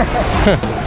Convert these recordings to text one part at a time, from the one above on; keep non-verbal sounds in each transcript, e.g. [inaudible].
Ha [laughs]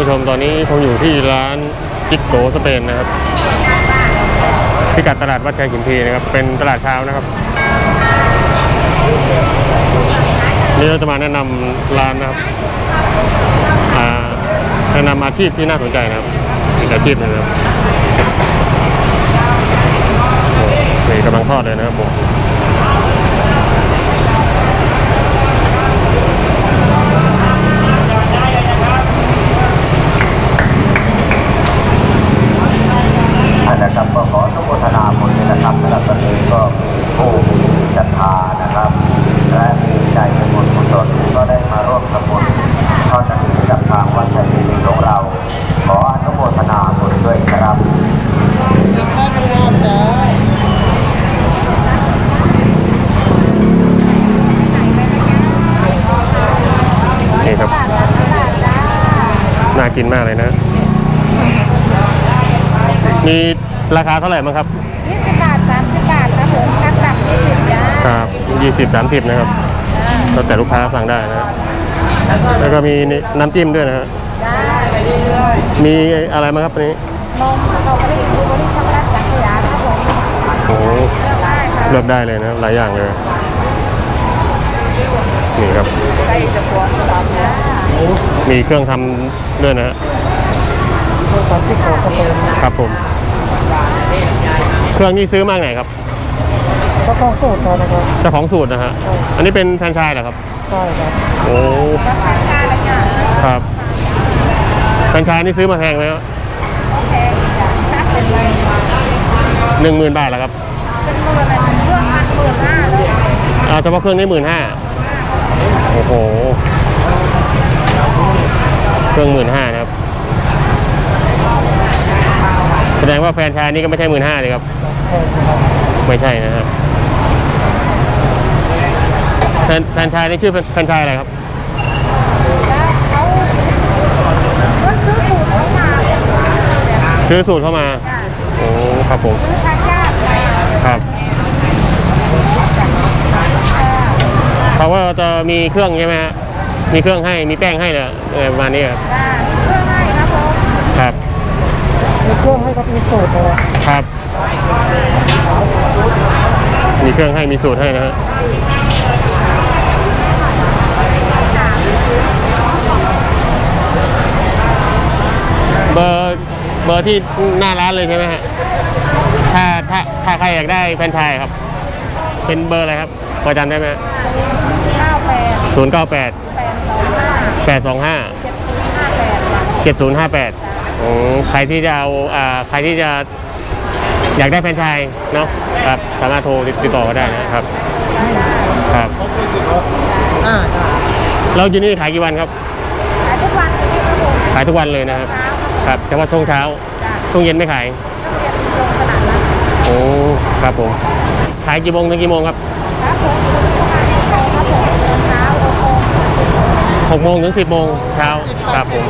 ผู้ชมตอนนี้ผมอยู่ที่ร้านจิกโกสเปนนะครับพิกัดตลาดวัดชัยขินทีนะครับ เป็นตลาดเช้านะครับนี่เราจะมาแนะนำร้านนะครับแนะนำอาชีพที่น่าสนใจนะครับอีกอาชีพนึงนะครับโอ้นี่กำลังทอดเลยนะครับผม ท่านนะครับก็ขออนุโมทนาบุญด้วยนะครับสำหรับตอนนี้ก็มีผู้มีศรัทธานะครับ และมีใจเป็นบุญกุศลก็ได้มาร่วมทำบุญทอดกฐินกับทางวัดชัยศรีของเรา ขออนุโมทนาบุญด้วยครับ นี่ครับ น่ากินมากเลยนะ มีราคาเท่าไหร่บ้างครับยี่สิบบาทสามสิบบาทครับผมคัดแบบยี่สิบจ้าครับยี่สิบสามสิบนะครับแล้วแต่ลูกค้าสั่งได้นะ แล้วก็มีน้ำจิ้มด้วยนะฮะได้ไปเรื่อยมีอะไรบ้างครับอันนี้ๆนมสตรอเบอรี่บลูเบอรี่ช็อกโกแลตสังขยาครับผมโอ้โหเลือกได้ครับเลือกได้เลยนะหลายอย่างเลย นี่ครับใส่จะปวดสามนะมีเครื่องทำด้วยนะฮะตอนที่โคสเปนครับผม เครื่องนี้ซื้อมาจากไหนครับก็ต้องสูตรนะครับเจ้าของสูตรนะฮะ อันนี้เป็นแฟรนไชส์เหรอครับ ใช่ครับ โอ้ราคาค่าละจ้ะครับแฟรนไชส์นี่ซื้อมาแพงไหมครับแพงจ้ะถ้าเป็นเลยหนึ่งหมื่นบาทเหรอครับเป็นหมื่นเป็นเครื่องพันหมื่นห้าเลยอ่าเฉพาะเครื่องนี้หมื่นห้า โอ้โห เครื่องหมื่นห้านะครับ แสดงว่าแฟรนไชายนี่ก็ไม่ใช่หมื่นห้าเลยครับ ไม่ใช่นะครับแฟรนแฟรนไชายนี่ชื่อแฟรนไชายอะไรครับแล้วเขาก็ซื้อสูตรเขามาเนี่ยซื้อสูตรเข้ามาจ้ะโอ้ ครับผม ซื้อทางญาติมา ครับ เขาว่าจะมีเครื่องใช่ไหมฮะมีเครื่องให้มีแป้งให้เลยเออประมาณนี้ครับจ้ะเครื่องให้ครับผมครับมีเครื่องให้ก็มีสูตรเลยครับ มีเครื่องให้มีสูตรให้นะฮะเบอร์เบอร์ที่หน้าร้านเลยใช่ไหมฮะถ้าถ้าถ้าใครอยากได้แฟรนไชส์ครับ เป็นเบอร์อะไรครับพอจำได้ไหมเก้าแปด ศูนย์เก้าแปดแปดสองห้าแปดสองห้าเจ็ดศูนย์ห้าแปดเจ็ดศูนย์ห้าแปดใครที่จะเอาอ่าใครที่จะอยากได้แฟรนไชส์เนาะครับสามารถโทรติดต่อก็ได้นะครับ ครับอ่าเราอยู่นี่ขายกี่วันครับ ขายทุกวันเลยครับผมขายทุกวันเลยนะครับเช้าครับครับเฉพาะช่วงเช้าจ้ะช่วงเย็นไม่ขายต้องเรียนลงตลาดนัดโอ้ครับผมขายกี่โมงถึงกี่โมงครับ ครับผมประมาณนี้ครับผมเช้าโอ้โห หกโมงถึงสิบโมงเช้าครับผม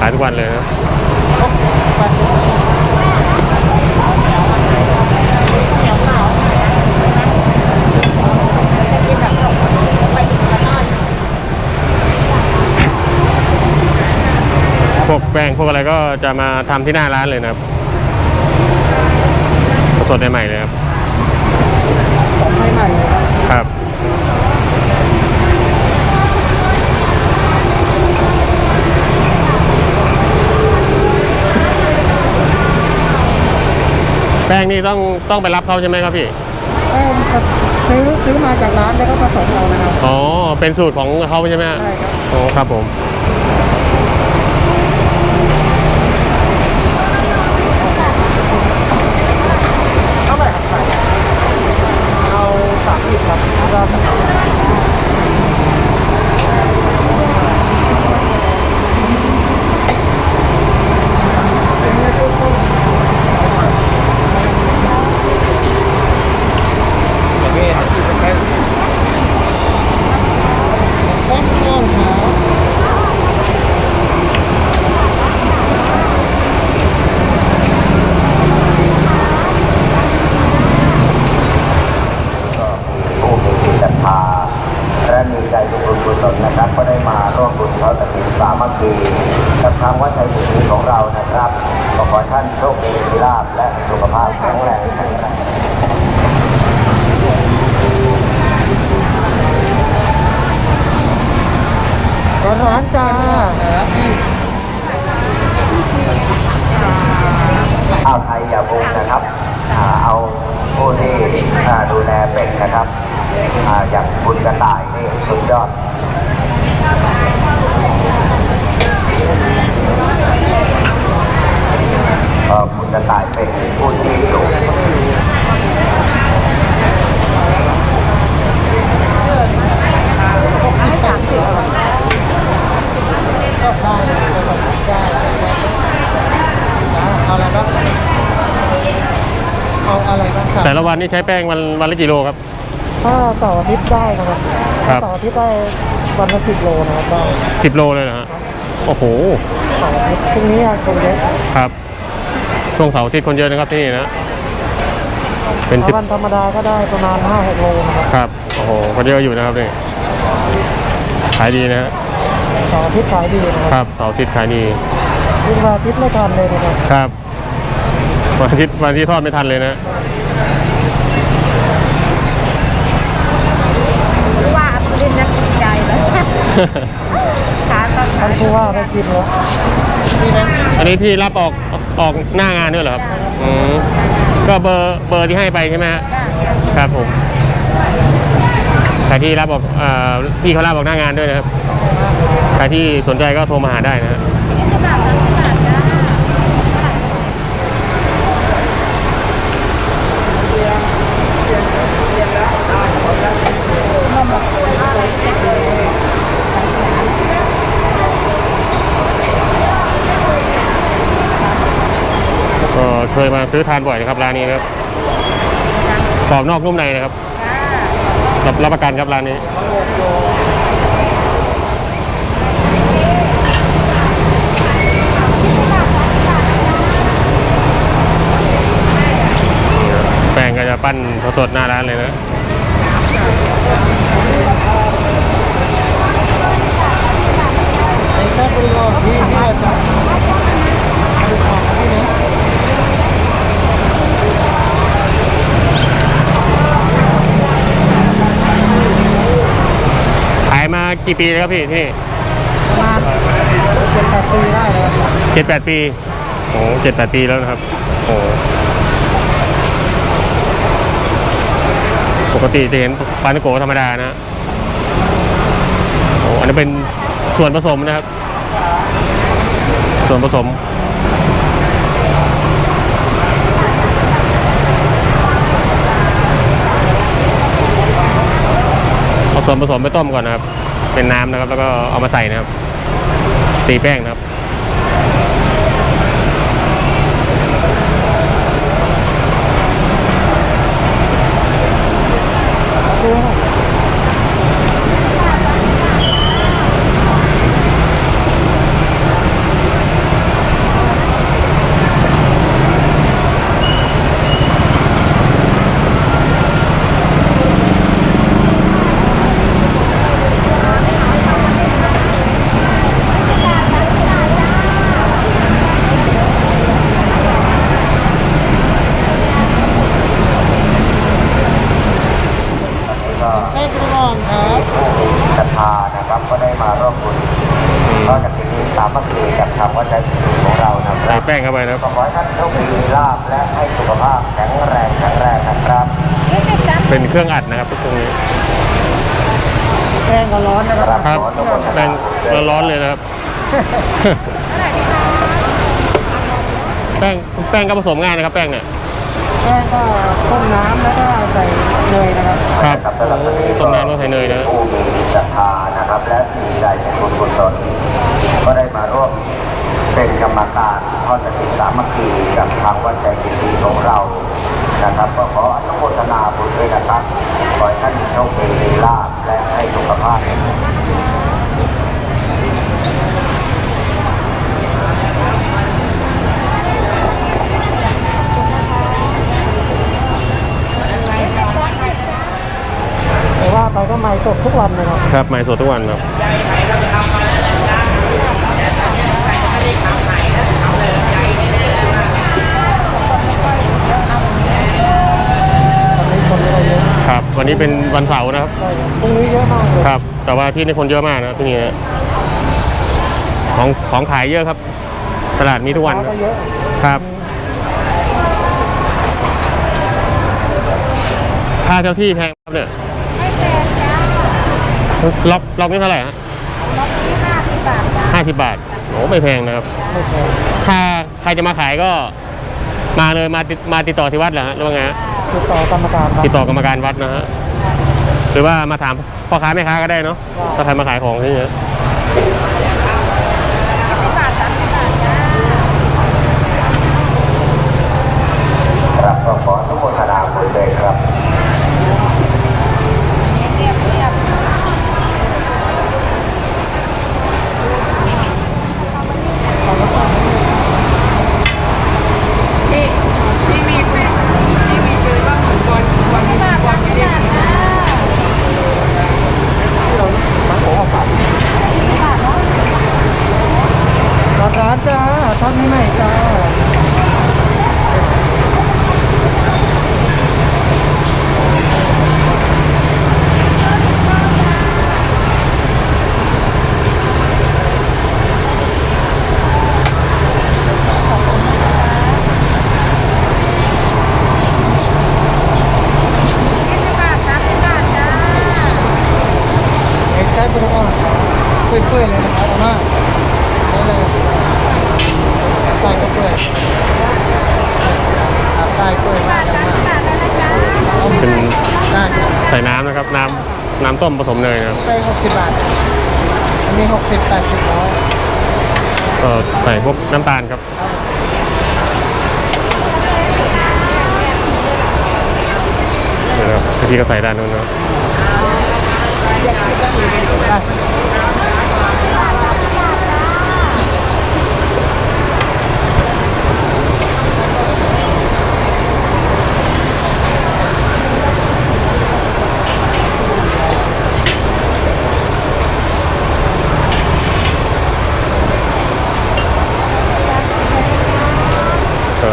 ขายทุกวันเลยนะพวกแป้งพวกอะไรก็จะมาทำที่หน้าร้านเลยนะครับ สดใหม่เลยครับ แป้งนี่ต้องต้องไปรับเขาใช่ไหมครับพี่แป้งซื้อซื้อมาจากร้านแล้วก็ผสมเรานะครับ อ๋อเป็นสูตรของเขาใช่ไหมใช่ครับ โอ้ครับผม เท่าไหร่ครับเอาสามสิบครับ อ้าวไทยอย่าบุงนะครับอ่าเอาผู้ที่อ่าดูแลเป็ดนะครับอ่าอย่างคุณกระต่ายนี่สุดยอด ก็คุณกระต่ายเป็นผู้ที่อยู่ เอาอะไรบ้างเอาอะไรบ้างครับ แต่ละวันนี่ใช้แป้งวันวันละกี่โลครับ ถ้าเสาร์อาทิตย์ได้นะครับครัถ้าบเสาร์อาทิตย์ได้วันละสิบโลนะครับได้สิบโลเลยนะฮะโอ้โหเสาร์อาทิตย์พรุ่งนี้อะคนเยอะครับช่วงเสาร์อาที่คนเยอะนะครับที่นี่นะเป็นสิบ ถ้าวันธรรมดาก็ได้ประมาณห้าหกโลนะครับครับ โอ้โหคนเยอะอยู่นะครับนี่ขายดีนะฮะเสาร์อาทิตย์ขายดีนะคครับรับเสาร์อาทิตย์ขายดียิ่งวันอาทิตย์ไม่ทันเลยนะครับครับวันอาทิตย์วันอาที่ทอดไม่ทันเลยนะ ว่าอัศวินนักจิตใจแล้วขาตอน ท่านผู้ว่าได้กินแล้วนี่นะอันนี้พี่รับออกออกหน้างานด้วยเหรอครับอืมก็เบอร์เบอร์ที่ให้ไปใช่ไหมฮะครับผมใครที่รับออกเอ่อพี่เขารับออกหน้างานด้วยนะครับใครที่สนใจก็โทรมาหาได้นะฮะก็ เคยมาซื้อทานบ่อยนะครับร้านนี้นะครับกรอบนอกนุ่มในนะครับรับรับประกันครับร้านนี้แป้งก็จะปั้นสดๆหน้าร้านเลยนะไอ้แค่บริโภคที่ง่ายจังเอาของที่นี้ ขายมา กี่ปีแล้วครับพี่ที่นี่ประมาณเจ็ดแปดปีได้แล้วครับเจ็ดแปดปีโอ้เจ็ดแปดปีแล้วนะครับโอ้ปกติจะเห็นปานิโกะธรรมดานะโอ้อันนี้เป็นส่วนผสมนะครับ ส่วนผสมเอาส่วนผสมไปต้มก่อนนะครับ เป็นน้ำนะครับ แล้วก็เอามาใส่นะครับตีแป้งนะครับ ดูนะ ตอนนี้ก็ แค่บริโภคครับ ผู้มีศรัทธานะครับ ก็ได้มาร่วมบุญก็จะเป็นสามัคคีกับทางวัดชัยศรีของเรานะค ใส่ รับ แป้งเข้าไปนะครับก็ขอให้ท่านโชคดีมีลาภและให้สุขภาพแข็งแรงแข็งแรงนะครับ เป็นเครื่องอัดนะครับตรงนี้แป้งก็ร้อนนะครับครับขออนุโมทนาแป้งร้อนๆเลยนะครับแป้งแป้งก็ผสมง่ายนะครับ แป้งเนี่ยแป้งก็ต้มน้ำแล้วก็ใส่เนยนะครับครับนะสำหรับวันนี้ต้มน้ำก็ใส่เนยนะผู้มีศรัทธานะครับ และมีใจเป็นบุญกุศลก็ได้มาร่วม เป็นกรรมการทอดกฐินสามัคคีกับทางวัดใจกิรีของเรา นะครับ ก็ขออนุโมทนาบุญด้วยนะครับ ขอให้ท่านโชคดีมีลาภและให้สุขภาพแข็งแรงแต่ว่าไปก็ใหม่สดทุกวันนะครับ ครับใหม่สดทุกวันครับ วันนี้คนไม่ได้เยอะ ครับ วันนี้เป็นวันเสาร์นะครับใช่พรุ่งนี้เยอะมากเลยครับ แต่ว่าที่นี่คนเยอะมากนะครับที่นี่นะของของขายเยอะครับ ตลาดมีทุกวันลูคค้ารับก็เยอะครับค่าเช่าที่แพงครับเนี่ยไม่แพงจ้าล็อกล็อกนี่เท่าไหร่ฮะล็อกที่ห้าสิบบาทจ้าห้าสิบบาทโอ้ไม่แพงนะครับไม่แพงถ้าใครจะมาขายก็มาเลยมาติดมาติดต่อที่วัดเหรอฮะหรือว่าไงฮะ ติดต่อกรรมการครับ ติดต่อกรรมการวัดนะฮะหรือว่ามาถามพ่อค้าแม่ค้าก็ได้เนาะถ้าใครมาขายของที่นี่ บาทสามสิบบาทจ้า ครับก็ขออนุโมทนาบุญเลยครับ เรียบเรียบ ที่ที่มีเป็นที่มีคือว่าเหมือนวันวัน บาทสามสิบบาทจ้า มาขอฝาก บาทเนาะ ร้านร้านจ้าทอดไม่ใหม่จ้า ยี่สิบบาทสามสิบบาทจ้า เอ็กซ์ไซส์เป็นอ่อนเปื่อยๆเลยนะครับเอามาได้เลยไก่ก็เปื่อย อะไก่เปื่อยมากเลยสามมาสิบบาทแล้วนะจ๊ะเอาเป็นได้จ้ะใส่น้ำนะครับ น้ำน้ำต้มผสมเนยนะครับไปหกสิบบาท อันนี้หกสิบแปดสิบร้อยก็ใส่พวกน้ำตาลครับ นี่นะครับพี่ก็ใส่ด้านนู้นนะครับไป ก็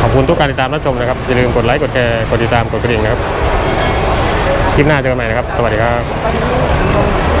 ขอบคุณทุกการ ติดตามรับชมนะครับ อย่าลืมกดไลค์กดแชร์กดติดตามกดกระดิ่งนะครับ คลิปหน้าเจอกันใหม่นะครับ สวัสดีครับ